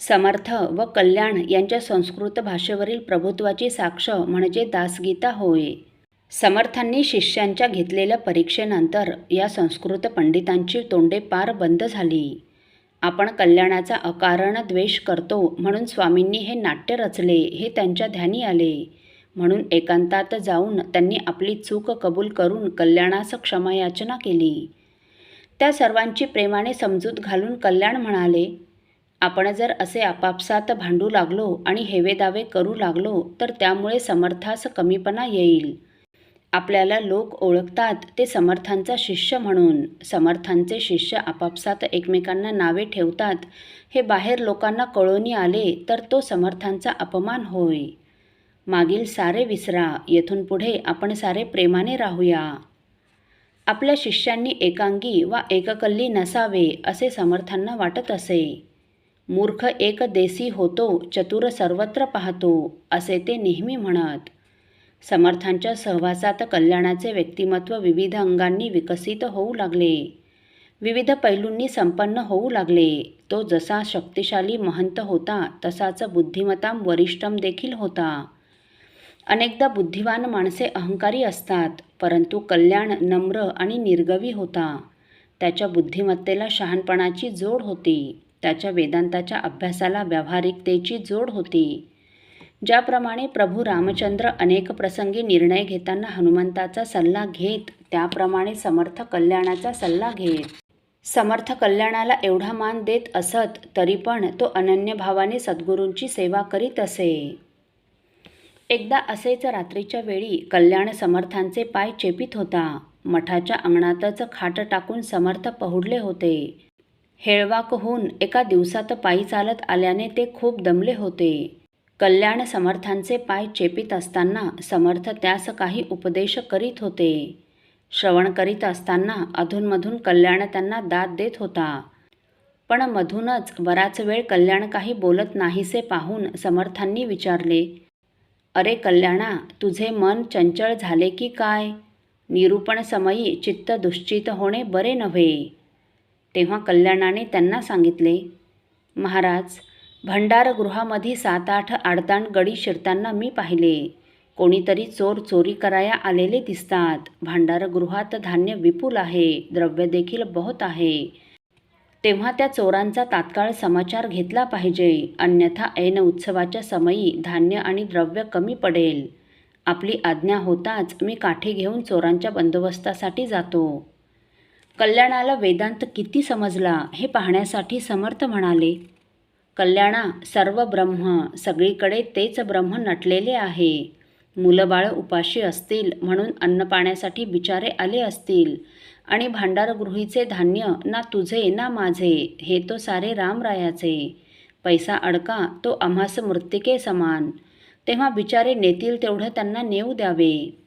समर्थ व कल्याण यांच्या संस्कृत भाषेवरील प्रभुत्वाची साक्ष म्हणजे दासगीता होय. समर्थांनी शिष्यांच्या घेतलेल्या परीक्षेनंतर या संस्कृत पंडितांची तोंडे पार बंद झाली. आपण कल्याणाचा अकारण द्वेष करतो म्हणून स्वामींनी हे नाट्य रचले हे त्यांच्या ध्यानी आले. म्हणून एकांतात जाऊन त्यांनी आपली चूक कबूल करून कल्याणास क्षमायाचना केली. त्या सर्वांची प्रेमाने समजूत घालून कल्याण म्हणाले आपण जर असे आपापसात भांडू लागलो आणि हेवेदावे करू लागलो तर त्यामुळे समर्थास कमीपणा येईल. आपल्याला लोक ओळखतात ते समर्थांचा शिष्य म्हणून. समर्थांचे शिष्य आपापसात एकमेकांना नावे ठेवतात. हे बाहेर लोकांना कळोनी आले तर तो समर्थांचा अपमान होय. मागील सारे विसरा येथून पुढे आपण सारे प्रेमाने राहूया. आपल्या शिष्यांनी एकांगी वा एककल्ली नसावे असे समर्थांना वाटत असे. मूर्ख एक देसी होतो चतुर सर्वत्र पाहतो असे ते नेहमी म्हणत. समर्थांच्या सहवासात कल्याणाचे व्यक्तिमत्व विविध अंगांनी विकसित होऊ लागले. विविध पैलूंनी संपन्न होऊ लागले. तो जसा शक्तिशाली महंत होता तसाच बुद्धिमताम वरिष्ठम देखील होता. अनेकदा बुद्धिवान माणसे अहंकारी असतात परंतु कल्याण नम्र आणि निर्गवी होता. त्याच्या बुद्धिमत्तेला शहाणपणाची जोड होती. त्याच्या वेदांताच्या अभ्यासाला व्यावहारिकतेची जोड होती. ज्याप्रमाणे प्रभू रामचंद्र अनेक प्रसंगी निर्णय घेताना हनुमंताचा सल्ला घेत त्याप्रमाणे समर्थ कल्याणाचा सल्ला घेत. समर्थ कल्याणाला एवढा मान देत असत तरी पण तो अनन्य भावाने सद्गुरूंची सेवा करीत असे. एकदा असेच रात्रीच्या वेळी कल्याण समर्थांचे पाय चेपित होता. मठाच्या अंगणातच खाट टाकून समर्थ पहुडले होते. हेळवाक होऊन एका दिवसात पायी चालत आल्याने ते खूप दमले होते. कल्याण समर्थांचे पाय चेपित असताना समर्थ त्यास काही उपदेश करीत होते. श्रवण करीत असताना अधूनमधून कल्याण त्यांना दाद देत होता. पण मधूनच बराच वेळ कल्याण काही बोलत नाहीसे पाहून समर्थांनी विचारले अरे कल्याणा तुझे मन चंचळ झाले की काय? निरूपण समयी चित्त दुश्चित होणे बरे नव्हे. तेव्हा कल्याणाने त्यांना सांगितले महाराज भंडारगृहामध्ये सात आठ आडताण गडी शिरताना मी पाहिले. कोणीतरी चोर चोरी कराया आलेले दिसतात. भांडारगृहात धान्य विपुल आहे. द्रव्य देखील बहुत आहे. तेव्हा त्या चोरांचा तात्काळ समाचार घेतला पाहिजे. अन्यथा ऐन उत्सवाच्या समयी धान्य आणि द्रव्य कमी पडेल. आपली आज्ञा होताच मी काठी घेऊन चोरांच्या बंदोबस्तासाठी जातो. कल्याणाला वेदांत किती समजला हे पाहण्यासाठी समर्थ म्हणाले कल्याणा सर्व ब्रह्म सगळीकडे तेच ब्रह्म नटलेले आहे. मुलंबाळं उपाशी असतील म्हणून अन्न पाण्यासाठी बिचारे आले असतील. आणि भांडारगृहीचे धान्य ना तुझे ना माझे हे तो सारे रामरायाचे. पैसा अडका तो आम्हास मृत्तिके समान. तेव्हा बिचारे नेतील तेवढं त्यांना नेऊ द्यावे.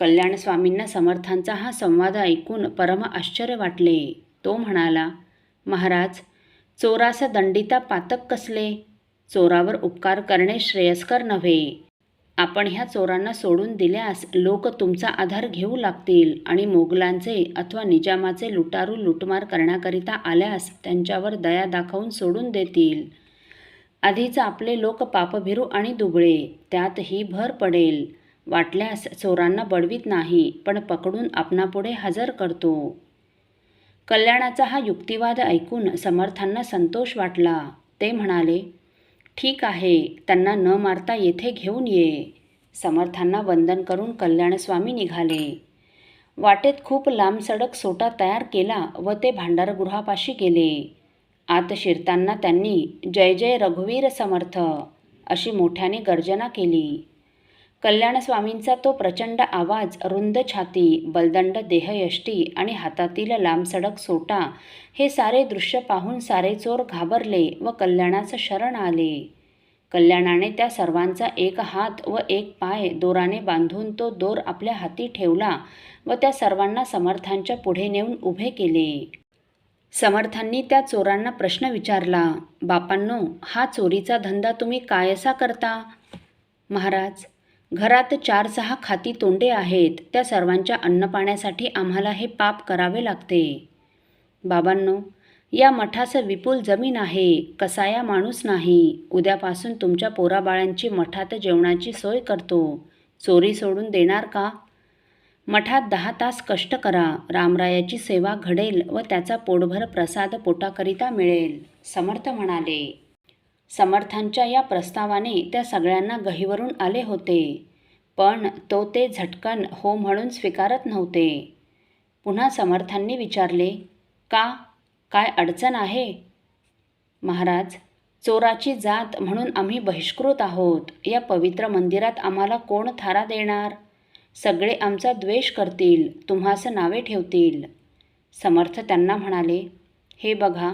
कल्याण स्वामींना समर्थांचा हा संवाद ऐकून परम आश्चर्य वाटले. तो म्हणाला महाराज चोरास दंडिता पातक कसले? चोरावर उपकार करणे श्रेयस्कर नव्हे. आपण ह्या चोरांना सोडून दिल्यास लोक तुमचा आधार घेऊ लागतील आणि मोगलांचे अथवा निजामाचे लुटारू लुटमार करण्याकरिता आल्यास त्यांच्यावर दया दाखवून सोडून देतील. आधीच आपले लोक पापभिरू आणि दुबळे त्यात ही भर पडेल. वाटल्यास चोरांना बडवीत नाही पण पकडून आपणापुढे हजर करतो. कल्याणाचा हा युक्तिवाद ऐकून समर्थांना संतोष वाटला. ते म्हणाले ठीक आहे त्यांना न मारता येथे घेऊन ये. समर्थांना वंदन करून कल्याणस्वामी निघाले. वाटेत खूप लांब सडक सोटा तयार केला व ते भांडारगृहापाशी गेले. आत शिरताना त्यांनी जय जय रघुवीर समर्थ अशी मोठ्याने गर्जना केली. कल्याणस्वामींचा तो प्रचंड आवाज रुंद छाती बलदंड देहयष्टी आणि हातातील लांबसडक सोटा हे सारे दृश्य पाहून सारे चोर घाबरले व कल्याणाचं शरण आले. कल्याणाने त्या सर्वांचा एक हात व एक पाय दोराने बांधून तो दोर आपल्या हाती ठेवला व त्या सर्वांना समर्थांच्या पुढे नेऊन उभे केले. समर्थांनी त्या चोरांना प्रश्न विचारला बापांनो हा चोरीचा धंदा तुम्ही कायसा करता? महाराज घरात चार सहा खाती तोंडे आहेत. त्या सर्वांच्या अन्नपाण्यासाठी आम्हाला हे पाप करावे लागते. बाबांनो या मठाचं विपुल जमीन आहे. कसाया माणूस नाही. उद्यापासून तुमच्या पोराबाळांची मठात जेवणाची सोय करतो. चोरी सोडून देणार का? मठात दहा तास कष्ट करा. रामरायाची सेवा घडेल व त्याचा पोटभर प्रसाद पोटाकरिता मिळेल. समर्थ म्हणाले. समर्थांच्या या प्रस्तावाने त्या सगळ्यांना गहीवरून आले होते. पण तो ते झटकन हो म्हणून स्वीकारत नव्हते. पुन्हा समर्थांनी विचारले का? काय अडचण आहे? महाराज चोराची जात म्हणून आम्ही बहिष्कृत आहोत. या पवित्र मंदिरात आम्हाला कोण थारा देणार? सगळे आमचा द्वेष करतील तुम्हास नावे ठेवतील. समर्थ त्यांना म्हणाले हे बघा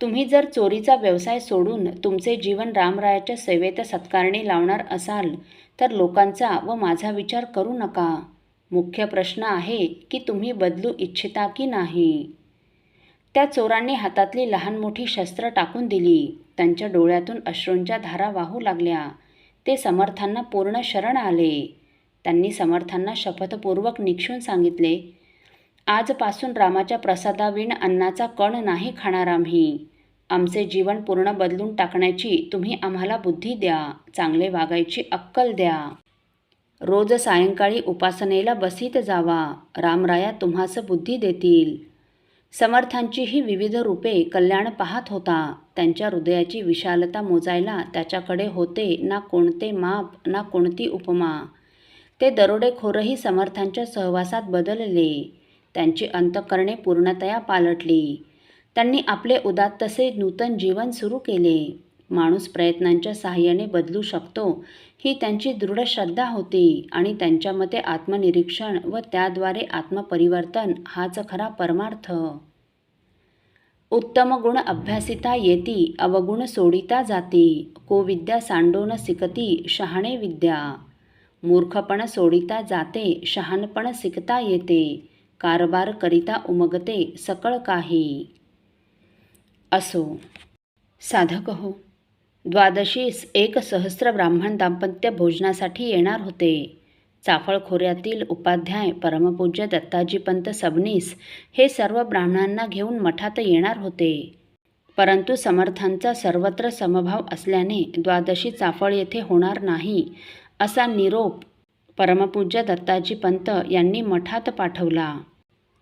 तुम्ही जर चोरीचा व्यवसाय सोडून तुमचे जीवन रामरायाच्या सेवेत सत्कारणी लावणार असाल तर लोकांचा व माझा विचार करू नका. मुख्य प्रश्न आहे की तुम्ही बदलू इच्छिता की नाही? त्या चोरांनी हातातली लहान मोठी शस्त्र टाकून दिली. त्यांच्या डोळ्यातून अश्रूंच्या धारा वाहू लागल्या. ते समर्थांना पूर्ण शरण आले. त्यांनी समर्थांना शपथपूर्वक निक्षून सांगितले आजपासून रामाच्या प्रसादाविण अन्नाचा कण नाही खाणार आम्ही. आमचे जीवन पूर्ण बदलून टाकण्याची तुम्ही आम्हाला बुद्धी द्या चांगले वागायची अक्कल द्या. रोज सायंकाळी उपासनेला बसीत जावा रामराया तुम्हास बुद्धी देतील. समर्थांची ही विविध रूपे कल्याण पाहत होता त्यांच्या हृदयाची विशालता मोजायला त्याच्याकडे होते ना कोणते माप ना कोणती उपमा. ते दरोडेखोरही समर्थांच्या सहवासात बदलले. त्यांची अंतकरणे पूर्णतया पालटली. त्यांनी आपले उदात्तसे नूतन जीवन सुरू केले. माणूस प्रयत्नांच्या सहाय्याने बदलू शकतो ही त्यांची दृढ श्रद्धा होती आणि त्यांच्या मते आत्मनिरीक्षण व त्याद्वारे आत्मपरिवर्तन हाच खरा परमार्थ. उत्तम गुण अभ्यासिता येती अवगुण सोडिता जाती कोविद्या सांडोन सिकती शहाणे विद्या. मूर्खपण सोडिता जाते शहाणपण सिकता येते. कारभार करिता उमगते सकळ काही. असो. साधक हो. द्वादशीस एक सहस्र ब्राह्मण दाम्पत्य भोजनासाठी येणार होते. चाफळ खोऱ्यातील उपाध्याय परमपूज्य दत्ताजीपंत सबनीस हे सर्व ब्राह्मणांना घेऊन मठात येणार होते. परंतु समर्थांचा सर्वत्र समभाव असल्याने द्वादशी चाफळ येथे होणार नाही असा निरोप परमपूज्य दत्ताजी पंत यांनी मठात पाठवला.